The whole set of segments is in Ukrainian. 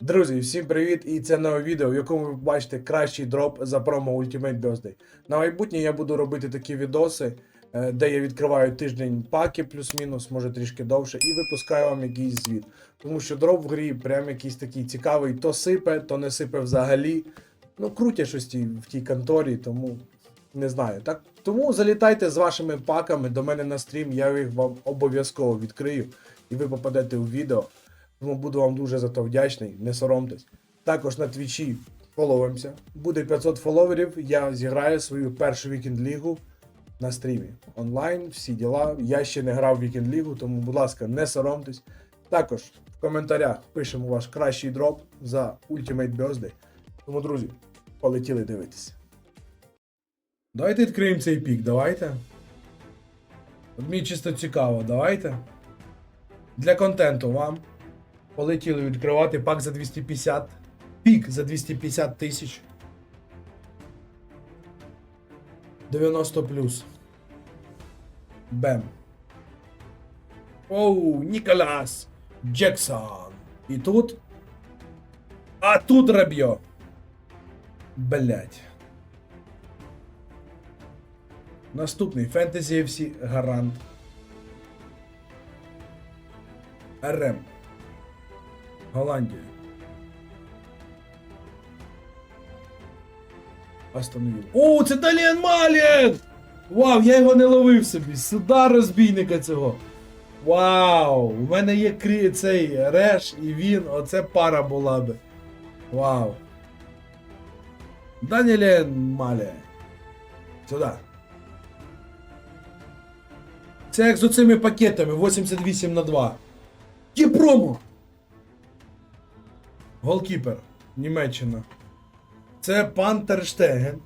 Друзі, всім привіт! І це нове відео, в якому ви бачите кращий дроп за промо Ultimate Birthday. На майбутнє я буду робити такі відоси, е, де я відкриваю тиждень паки, плюс-мінус, може трішки довше, і випускаю вам якийсь звіт. Тому що дроп в грі прям якийсь такий цікавий, то сипе, то не сипе взагалі. Ну, крутя щось в тій конторі, тому не знаю. Так, тому залітайте з вашими паками до мене на стрім, я їх вам обов'язково відкрию, і ви попадете у відео. Тому буду вам дуже за то вдячний, не соромтесь. Також на твічі фоловимося. Буде 500 фоловерів, я зіграю свою першу вікенд-лігу на стрімі. Онлайн, всі діла. Я ще не грав в вікенд-лігу, тому, будь ласка, не соромтесь. Також в коментарях пишемо ваш кращий дроп за Ultimate Birthday. Тому, друзі, полетіли дивитися. Давайте відкриємо цей пік, давайте. От мені чисто цікаво, давайте. Для контенту вам. Полетіли відкривати пак за 250. Пік за 250 тисяч. 90 плюс. Бем. Оу, Ніколас Джексон. І тут. А тут Рабьо. Блять. Наступний Fantasy FC Гарант. РМ. Голландія. Остановив. О, це Даліан Малін! Вау, я його не ловив собі. Сюда розбійника цього. Вау! У мене є крі... цей реш і він. Оце пара була би. Вау. Данілен Мале. Сюди. Це як з оцими пакетами 88 на 2. Є промо! Голкіпер. Німеччина. Це пан Терштеген.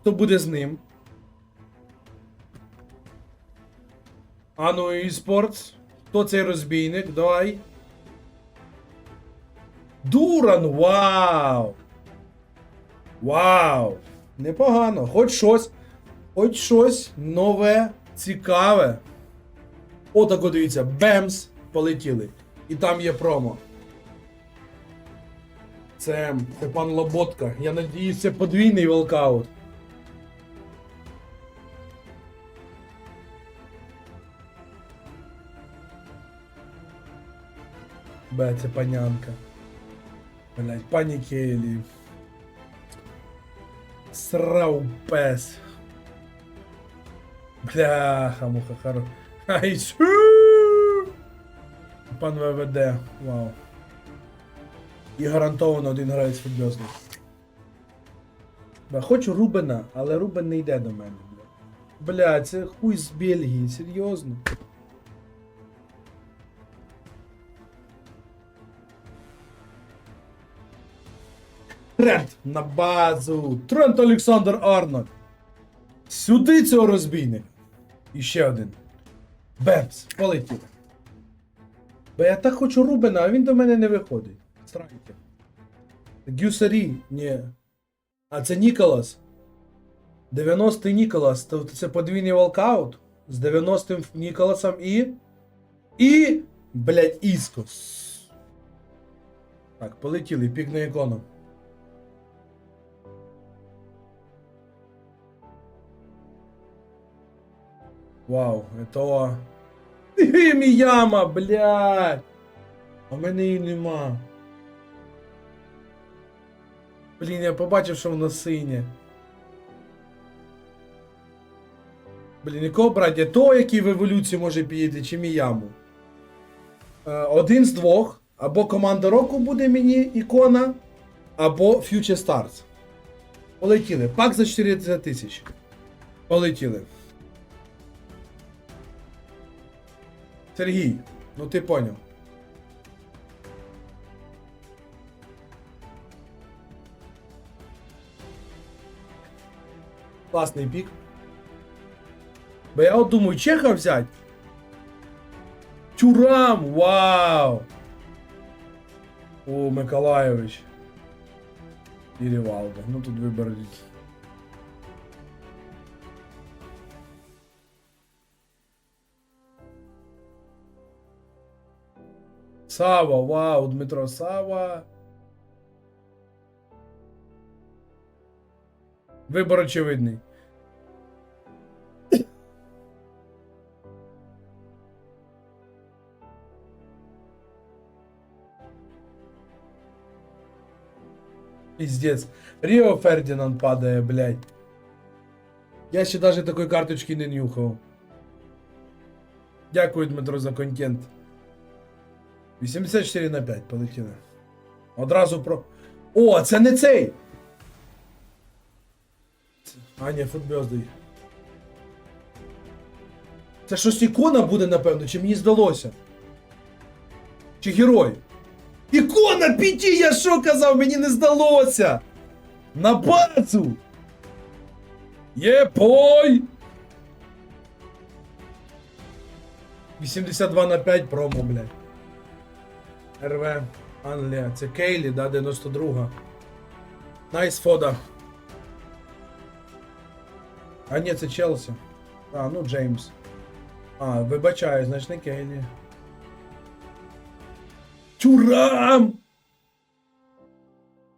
Хто буде з ним? Ану eSports. Хто цей розбійник? Давай. Дуран! Вау! Вау! Непогано. Хоч щось. Хоч щось нове, цікаве. Отако дивіться, Бемс полетіли. І там є промо. Це, пан Лоботка. Я надіюсь, це подвійний волкаут. Бе, це панянка. Блять, пані Кейлі. Срав пес. Бляха, муха хоро. Ай! Пан ВВД. Вау. І гарантовано один гравець футбольний. Бля, хочу Рубена, але Рубен не йде до мене, бля. Це хуй з Бельгії, серйозно. Трент на базу. Трент Олександр Арнольд. Сюди цього розбійника. І ще один. Бемс, полетіли. Бо я так хочу Рубена, а він до мене не виходить. Страйкер. Гюсарі, ні. А це Ніколас. 90-й Ніколас. Тобто це подвійний волкаут. З 90-м Ніколасом і. І. Блять, Іскос. Так, полетіли, пік на ікону. Вау, это... Міяма, блядь! А мене її нема. Блін, я побачив, що воно синє. Блін, якого брати? То, який в еволюції може підійти, чи Міяму? Е, один з двох. Або команда року буде мені ікона, або Future Stars. Полетіли. Пак за 40 тисяч. Полетіли. Сергій, ну ти поняв. Классный пик. Бо я вот думаю, чеха взять. Тюрам! Вау! О, Миколаєвич. І Рівалда. Ну тут виберіть. Сава, вау, Дмитро Сава. Вибор очевидний. Пиздец. Рио Фердинанд падає, блядь. Я ще даже такої карточки не нюхав. Дякую, Дмитро, за контент. 84 на 5 полетіли. Одразу про. О, це не цей! А, ні, футбьоздий. Це щось ікона буде, напевно, чи мені здалося? Чи герой? Ікона піті, я що казав, мені не здалося! На бацу! Єпой! 82 на 5 промо, блядь. РВ, Англія. Це Кейлі, да, 92. Найс фода. А ні, це Челсі. А, ну Джеймс. А, вибачаю, не Кейлі. Тюрам!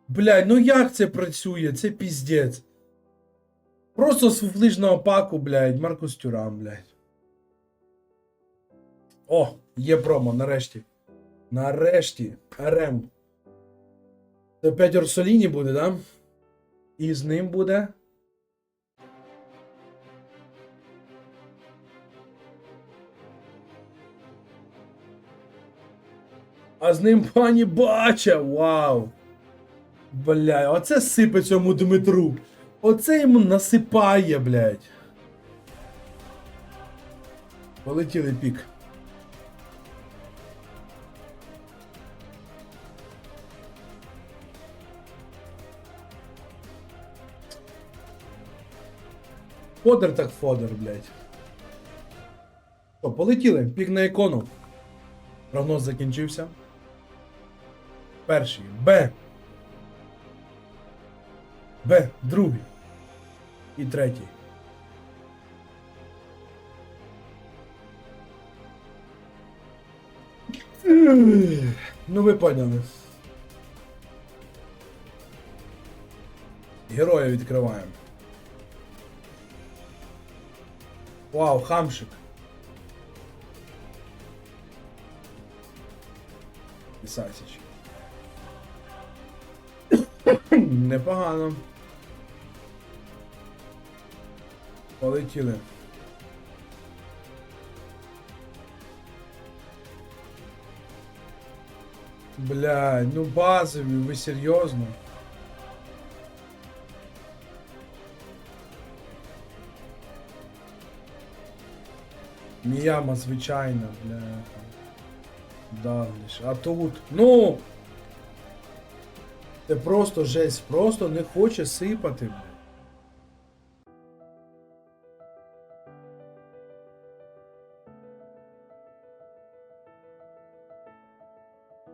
Блядь, ну як це працює? Це піздець. Просто з флижного паку, блядь, Маркус Тюрам, блядь. О, є промо, нарешті. Нарешті. РМ. Це 5 Орсоліні буде, да? І з ним буде. А з ним пані бача! Вау! Бля, оце сипе цьому Дмитру. Оце йому насипає, блядь. Полетіли пік. Фодер так фодер, блядь. Що, полетіли, пік на ікону. Прогноз закінчився. Перший. Б. Б. Другий. І третій. Ну ви поняли. Героя відкриваємо. Вау, хамшик. Ісасіч. Непогано. Полетіли. Бля, ну базові, ви серйозно? Міяма звичайна, бля. Давліш. А тут. Ну! Це просто жесть, просто не хоче сипати.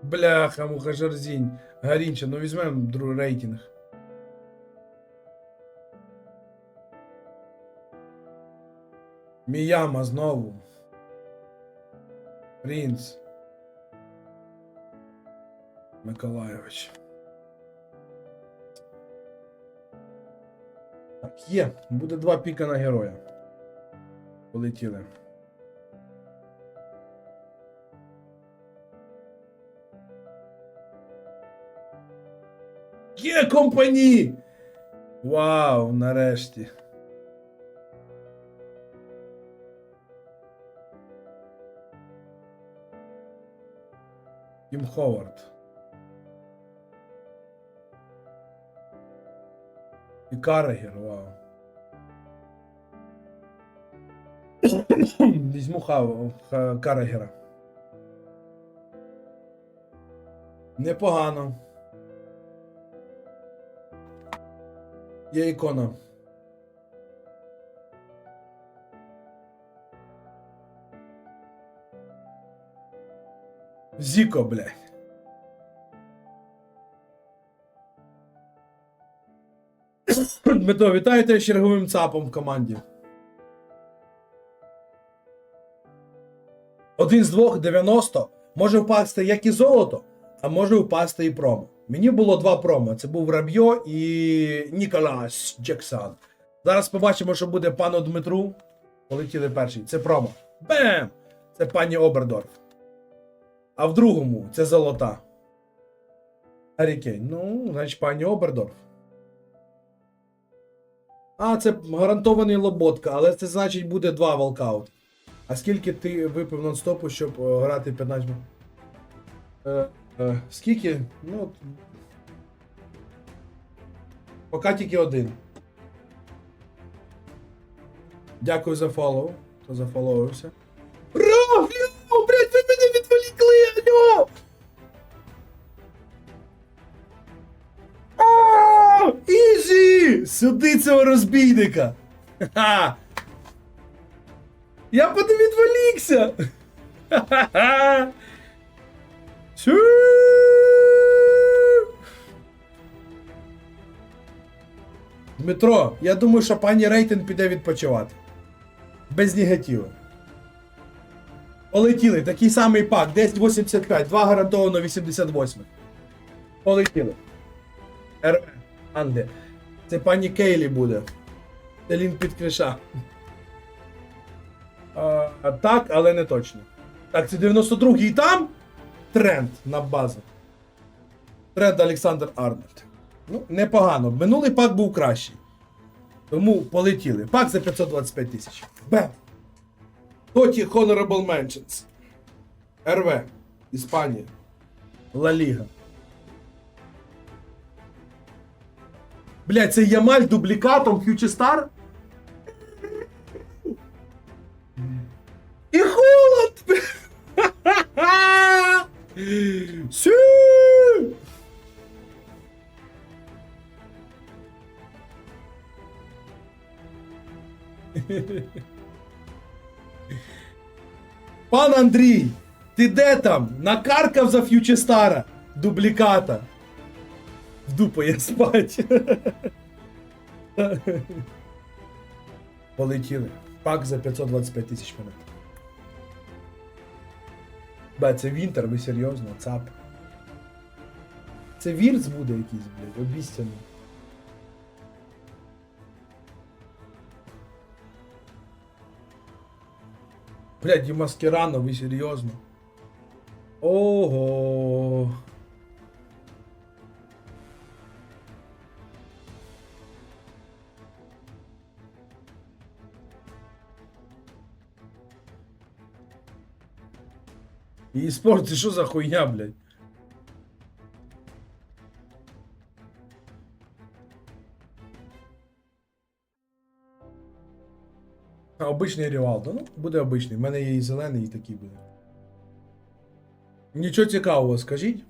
Бляха, муха жарзінь. Гарінча, ну візьмемо другий рейтинг. Міяма знову. Принц. Миколайович. Так, є. Буде два піка на героя. Полетіли. Є компані! Вау, нарешті. Тім Ховард. І Карегер, вау. Візьму Хав, Ха- Непогано. Є ікона. Зіко, блядь. Дмитро, вітаю тебе черговим цапом в команді. Один з двох 90 може впасти як і золото, а може впасти і промо. Мені було два промо. Це був Рабьо і Ніколас Джексон. Зараз побачимо, що буде пану Дмитру. Полетіли перший. Це промо. Бем! Це пані Обердорф. А в другому це золота. Гаррікейн. Ну, значить, пані Обердорф. А, це гарантований лоботка, але це значить буде два волкаут. А скільки ти випив нон-стопу, щоб е, грати 15 минут? Е, е, скільки? Ну. Поки тільки один. Дякую за фоллоу. Хто зафоловився. Сюди цього розбійника! Ха-ха! Я потім відволікся! Ха-ха-ха! Дмитро, я думаю, що пані Рейтин піде відпочивати. Без негативу. Полетіли, такий самий пак, 1085, 2 гарантовано 88. Полетіли. РВ. Анде. Це пані Кейлі буде. Це лінк під криша. А, а, так, але не точно. Так, це 92-й і там тренд на базу. Тренд Олександр Арнольд. Ну, непогано. Минулий пак був кращий. Тому полетіли. Пак за 525 тисяч. Бем! Тоті Honorable Mentions. РВ. Іспанія. Ла Ліга. Блять, це Ямаль дублікатом Star? І холод! Сю! Пан Андрій, ти де там? Накаркав за ф'ючестара дубліката. В дупу я спать. Полетіли. Пак за 525 тисяч монет. Бе, це Вінтер, ви серйозно? ЦАП. Це Вірц буде якийсь, блядь, обіцяний. Блядь, і Маскерано, ви серйозно? Ого. І спорт, це що за хуйня, блядь? А, обичний Рівалдо. Ну, буде обичний. У мене є і зелений, і такий буде. Нічого цікавого, скажіть.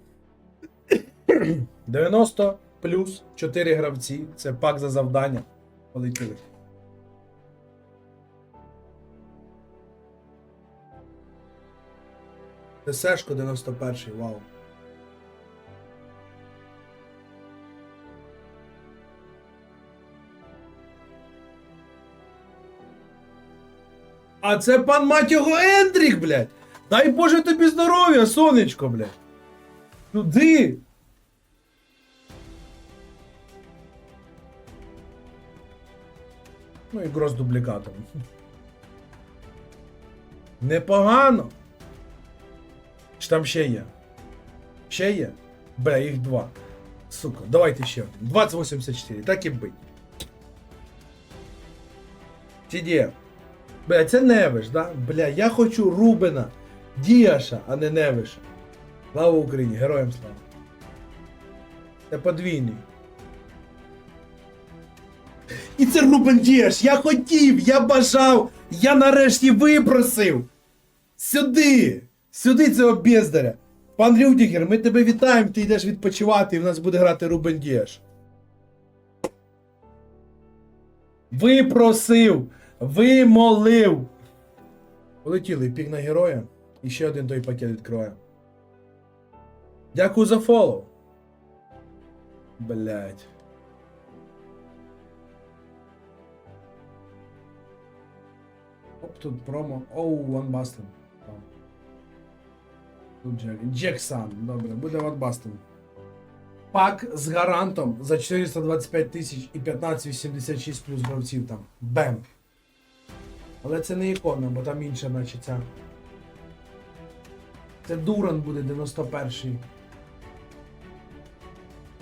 90 плюс 4 гравці. Це пак за завдання. Полетіли. ТСшко 91 вау. А це пан мать його Ендрік, блядь! Дай Боже тобі здоров'я, сонечко, блядь! Туди! Ну і гроз дублікатом. Непогано! Там ще є? Ще є? Бля, їх два. Сука, давайте ще один. 2084, так і бить. TDM. Бля, це Невиш, да? Бля, я хочу Рубена, Діаша, а не Невиша. Слава Україні, героям слава. Це подвійний. І це Рубен Діаш. Я хотів, я бажав, я нарешті випросив. Сюди! Сюди цього бездаря. Пан Рюдігер, ми тебе вітаємо, ти йдеш відпочивати і в нас буде грати Рубен Діаш. Випросив, вимолив. Полетіли пік на героя. І ще один той пакет відкриваємо. Дякую за фоллоу. Блять. Оп, тут промо. Оу, OneBustin. Тут Джек. Джексан. Добре, буде OneBustin. Пак з гарантом за 425 тисяч і 1586 плюс гравців там. Бем. Але це не ікона, бо там інша, наче ця. Це Дуран буде 91-й.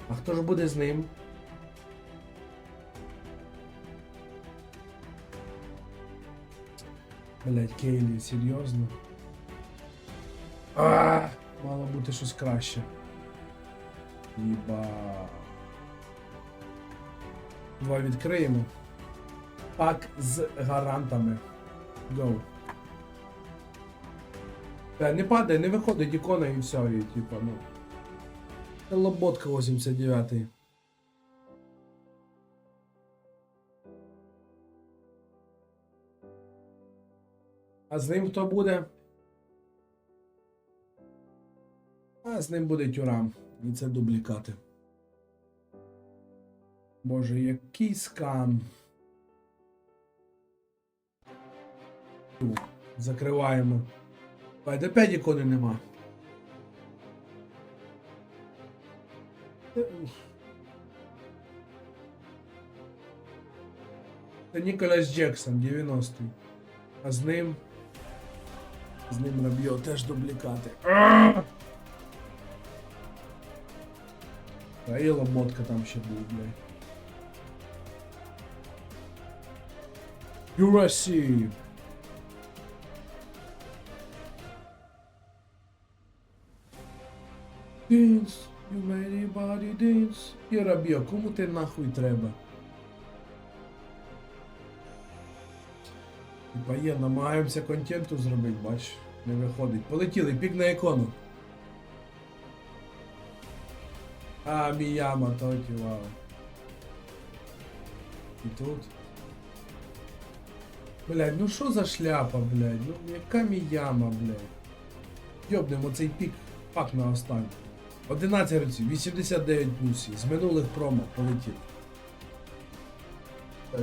А хто ж буде з ним? Блять, Кейлі, серйозно? А, мало бути щось краще. Єба. Два відкриємо. Пак з гарантами. Go. Та не падай, не виходить ікона і все, і типа, ну. Лоботка 89. А з ним хто буде? А з ним буде тюрам. І це дублікати. Боже, який скам. Закриваємо. Бать, опять ікони нема. Це- Ніколас Джексон, 90-й. А з ним. З ним Рабьо теж дублікати. А і лоботка там ще був, блядь. USC. Dance, you made your body dance. І Рабьо, кому ти нахуй треба? Типа є, намагаємося контенту зробити, бач, не виходить. Полетіли, пік на ікону. А, Міяма, тоті, вау. І тут. Блядь, ну що за шляпа, блядь? Ну яка Міяма, блядь? Йобнемо цей пік, пак на останній. 11 гравців, 89 плюсів. З минулих промо полетів.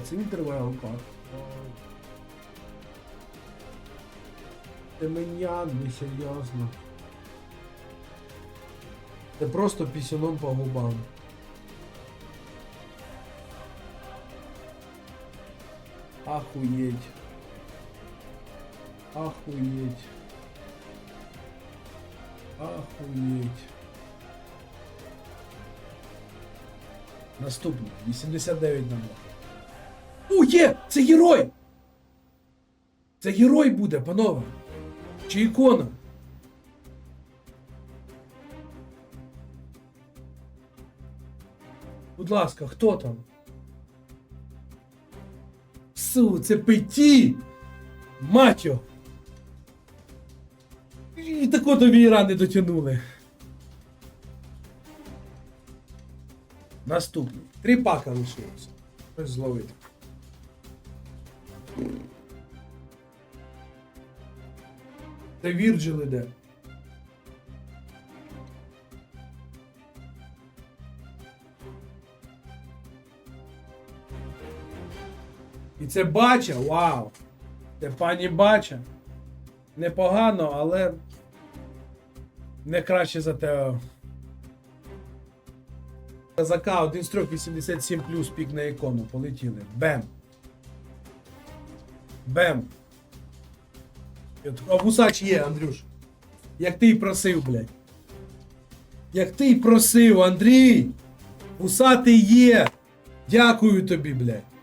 Це він триває пак. Це менян, не серйозно. Це просто пісюном по губам. Охуеть. Охуеть. Охуеть. Наступний. 89 на 2. О, є! Це герой! Це герой буде, панове! Чи ікона? Будь ласка, хто там? Су, це Петі! Матьо! І тако до віра не дотягнули. Наступний. Три пака лишилося. Щось зловити. Це Вірджил іде. І це бача, вау! Це пані бача. Непогано, але не краще за Тео. Казака, один строк 87 плюс пік на ікону. Полетіли. Бем. Бем. А вусач є, Андрюш. Як ти й просив, блядь. Як ти й просив, Андрій! Вусатий є! Дякую тобі, блядь.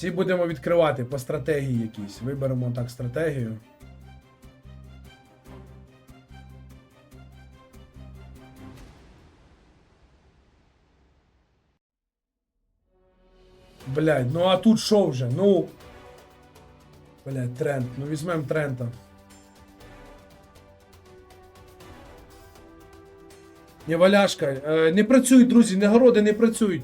Ці будемо відкривати по стратегії якійсь. Виберемо так стратегію. Блядь, ну а тут що вже? Ну. Блядь, тренд. Ну візьмемо тренда. Не валяшка. Е, не працюють, друзі, негороди не працюють.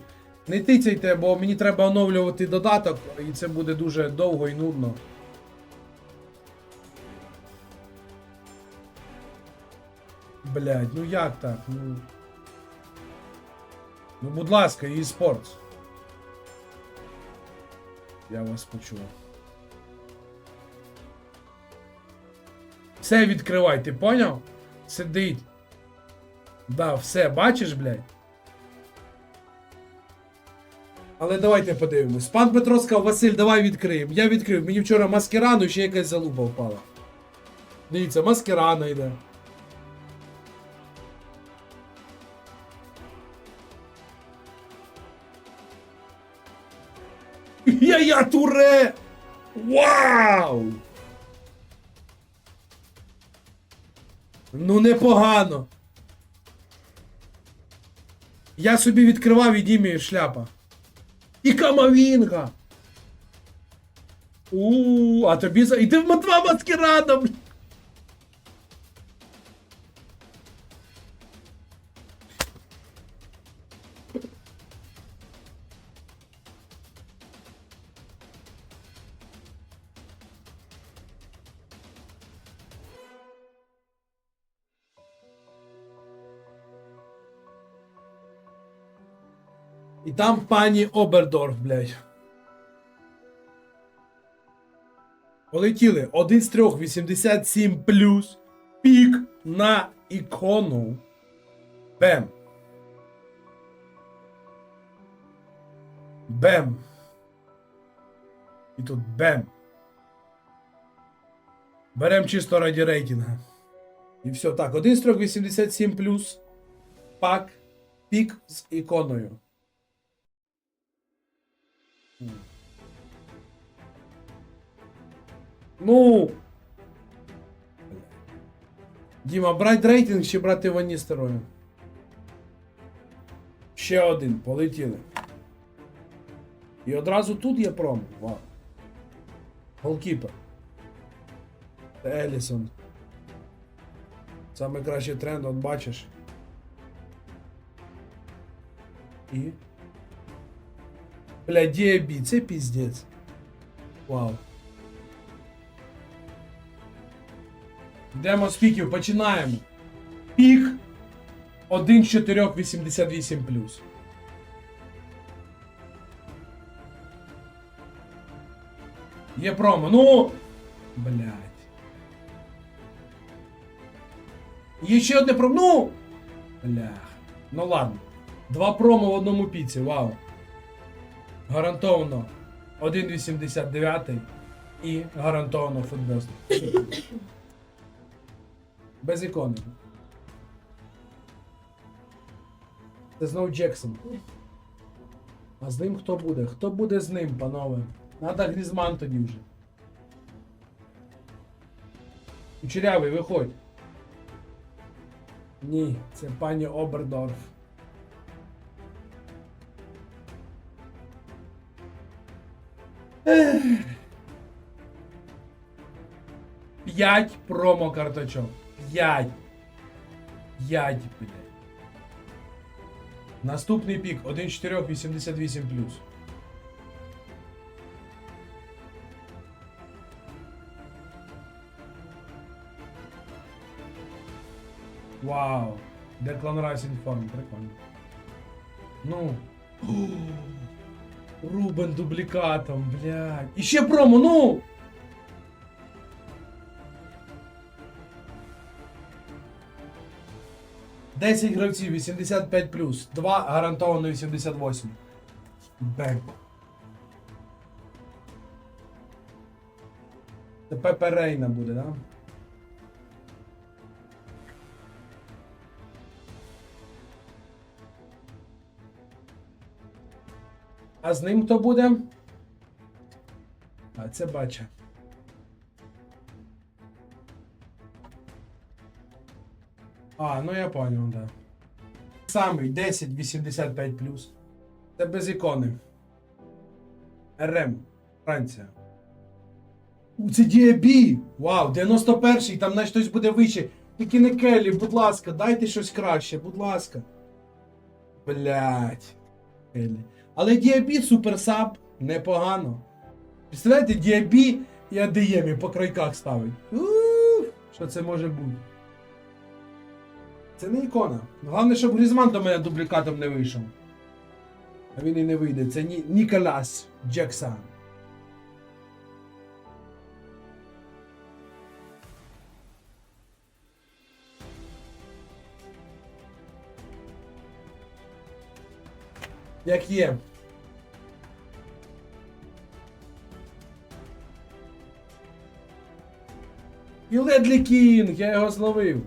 Не тицяйте, бо мені треба оновлювати додаток, і це буде дуже довго і нудно. Блядь, ну як так? Ну, ну будь ласка, і спорт. Я вас почув. Все відкривай, ти поняв? Сидить. Да, все, бачиш, блядь? Але давайте подивимось. Пан Петро сказав, Василь, давай відкриємо. Я відкрив. Мені вчора маскирану ще якась залупа впала. Дивіться, маскирана йде. Я я туре! Вау! Ну непогано. Я собі відкривав і Дімі шляпа. І камавінга. У, а тобі за. І ти в два маскирада, блін. Там пані Обердорф, блядь. Полетіли. Один з трьох 87 плюс. Пік на ікону. Бем. Бем. І тут бем. Берем чисто раді рейтинга. І все так. Один з трьох 87 плюс. Пак. Пік з іконою. Ну. Діма, брати рейтинг чи брати Ваністерою? Ще один, полетіли. І одразу тут є промо. Вау. Голкіпер. Елісон. Саме кращий тренд, от бачиш. І. Бля, Діабі, це піздець. Вау. Йдемо з піків, починаємо. Пік 1 з 4 88 плюс. Є промо. Ну. Блять. Є ще одне промо. Ну. Блях. Ну ладно. Два промо в одному піці. Вау. Гарантовано 1,89 і гарантовано футбест. Без ікони. Це знов Джексон. А з ним хто буде? Хто буде з ним, панове? Надо Грізман тоді вже. Кучерявий, виходь. Ні, це пані Обердорф. П'ять промо-карточок. П'ять. П'ять, блядь. Наступний пік 1,4 88 плюс. Вау. Деклан Райс інформ, прикольно. Ну. Рубен дублікатом, блядь. І ще промо, ну! Десять гравців, 85 плюс. Два гарантовано 88. Бек. Це Пепе Рейна буде, да? А з ним хто буде? А це бача. А, ну я понял, да. Самий 1085 плюс. Це без ікони. РМ. Франція. У, це Діабі! Вау, 91-й, там наче хтось буде вище. Тільки не Келлі, будь ласка, дайте щось краще, будь ласка. Блять. Келлі. Але Діабі суперсаб непогано. Представляєте, Діабі і Адеємі по крайках ставить. Ух, Що це може бути? Це не ікона. Головне, щоб Грізман до мене дублікатом не вийшов. А він і не вийде. Це Ні... Ніколас Джексон. Як є. І Ледлі Кінг, я його зловив.